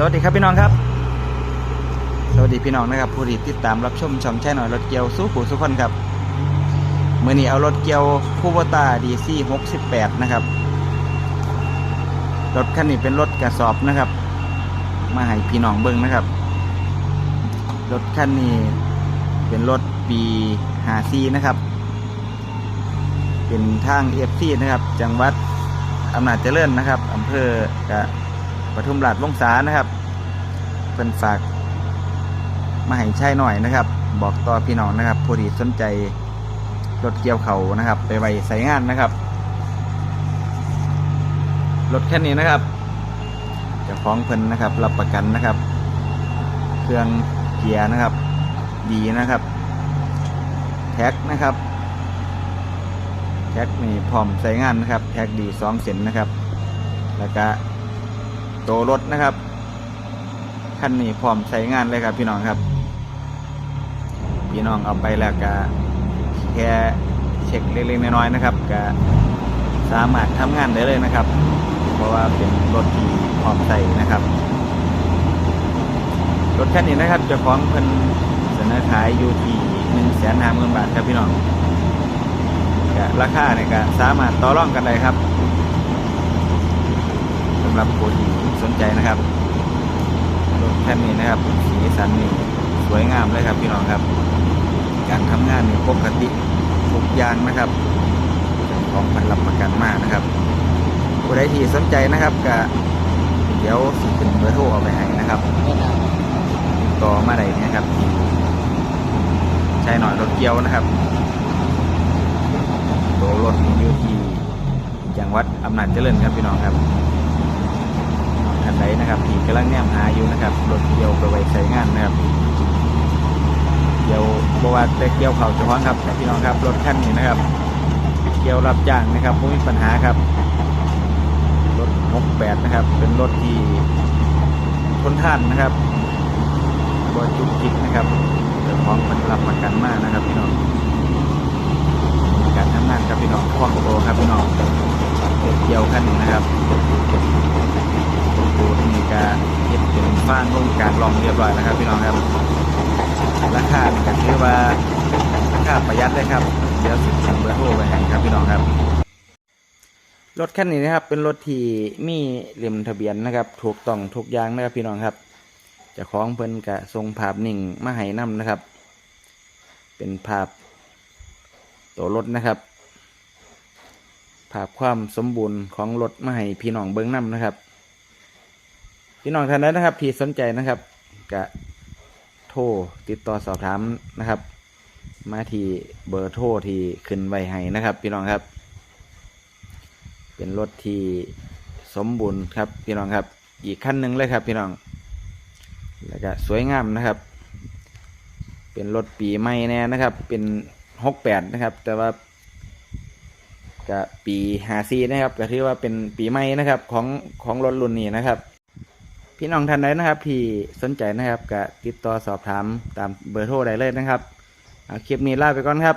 สวัสดีครับพี่น้องครับ สวัสดีพี่น้องนะครับ ผู้ที่ติดตามรับชมช่องแช่หน่อยรถเกียวสู้ผู้สุขคนครับเมื่อนี้เอารถเกียวคูโบตาดีซี่หกสิบแปดนะครับ รถคันนี้เป็นรถกระสอบนะครับ มาให้พี่น้องเบิ้งนะครับ รถคันนี้เป็นรถปีหาซีนะครับ เป็นทางเอฟซีนะครับ จังหวัดอำนาจเจริญนะครับอำเภอกะ ปทุมราชวงศานะครับเพิ่นฝากมาให้ใช้หน่อยนะครับ บอกต่อพี่น้องนะครับผู้ที่สนใจรถเกี่ยวเขานะครับ ไปไว้ใส่งานนะครับรถแค่นี้นะครับจ้าของเพิ่นนะครับ รับประกันนะครับ เครื่องเกียร์นะครับ ดีนะครับ แท็กนะครับ แท็กนี่พร้อมใช้งานนะครับ แท็กดีสองเส้นนะครับ แล้วก็ ตวรถนะครับคันนี้พร้อมใช้งานเลยครับพี่น้องครับ พี่น้องเอาไปแล้วก็แค่เช็คเล็กๆน้อยๆนะครับก็สามารถทำงานได้เลยนะครับ เพราะว่าเป็นรถที่พร้อมใส่นะครับ รถคันนี้นะครับจ้าของเพิ่นเสนอขายอยู่ที่หนึ่งแสนห้าหมื่นบาทครับพี่น้องราคาเนี่ยก็สามารถต่อรองกันได้ครับ หรับผู้ที่สนใจนะครับรถคันนี้นะครับ สีสันนี่สวยงามเลยครับพี่น้องครับ การทำงานนี่ปกติทุกอย่างนะครับของพันรับประกันมากนะครับผู้ใดที่สนใจนะครับก็เดี๋ยวสิขึ้นเบอร์โทรเอาไปให้นะครับต่อมาได้เนี่ยครับใช้หน่อยรถเกี้ยวนะครับตัวรถนี่อยู่ที่จังหวัดอำนาจเจริญครับพี่น้องครับ พี่น้องท่านใดนะครับที่กำลังแนมหาอยู่นะครับรถเกี่ยวไปไว้ใช้งานนะครับเกี่ยวบว่าแต่เกี่ยวเขาเฉพาะครับแต่พี่น้องครับรถคันนี้นะครับ เกี่ยวรับจ้างนะครับไม่มีปัญหาครับรถ68นะครับ เป็นรถที่ทนทานนะครับบรจุกจิกนะครับเจ้าของมันรับประกันมากนะครับพี่น้องการทำงานครับพี่น้องคล่องตัวครับพี่น้องเกี่ยวขั้นหนึ่งนะครับปูนนี่ก็เก็บเป็น ฟางลงกลางรองเรียบร้อยแล้วครับพี่น้องครับราคานี่ก็ถือว่าราคาประหยัดเลยครับเดี๋ยวสิบเบอร์โทรไว้ให้ครับพี่น้องครับ รถคันนี้นะครับ เป็นรถที่มีเล่มทะเบียนนะครับ ถูกต้องทุกอย่างนะครับพี่น้องครับจะคล้องเพิ่นกะทรงภาพนิ่งมาให้นํนะครับ เป็นภาพตัวรถนะครับภาพความสมบูรณ์ของรถมาให้พี่น้องเบิ้งน้ำนะครับ พี่น้องท่านใดนะครับที่สนใจนะครับกะโทรติดต่อสอบถามนะครับ มาที่เบอร์โทรที่ขึ้นไว้ให้นะครับ พี่น้องครับ เป็นรถที่สมบูรณ์ครับ พี่น้องครับ อีกขั้นหนึ่งเลยครับ พี่น้อง แล้วก็สวยงามนะครับ เป็นรถปีใหม่แน่นะครับ เป็นหกแปดนะครับ แต่ว่าก็ปีหาซีนะครับก็ถือว่าเป็นปีใหม่นะครับ ของของรถรุ่นนี้นะครับ พี่น้องท่านใดนะครับที่สนใจนะครับก็ติดต่อสอบถามตามเบอร์โทรได้เลยนะครับเอาคลิปนี้ลาไปก่อนครับ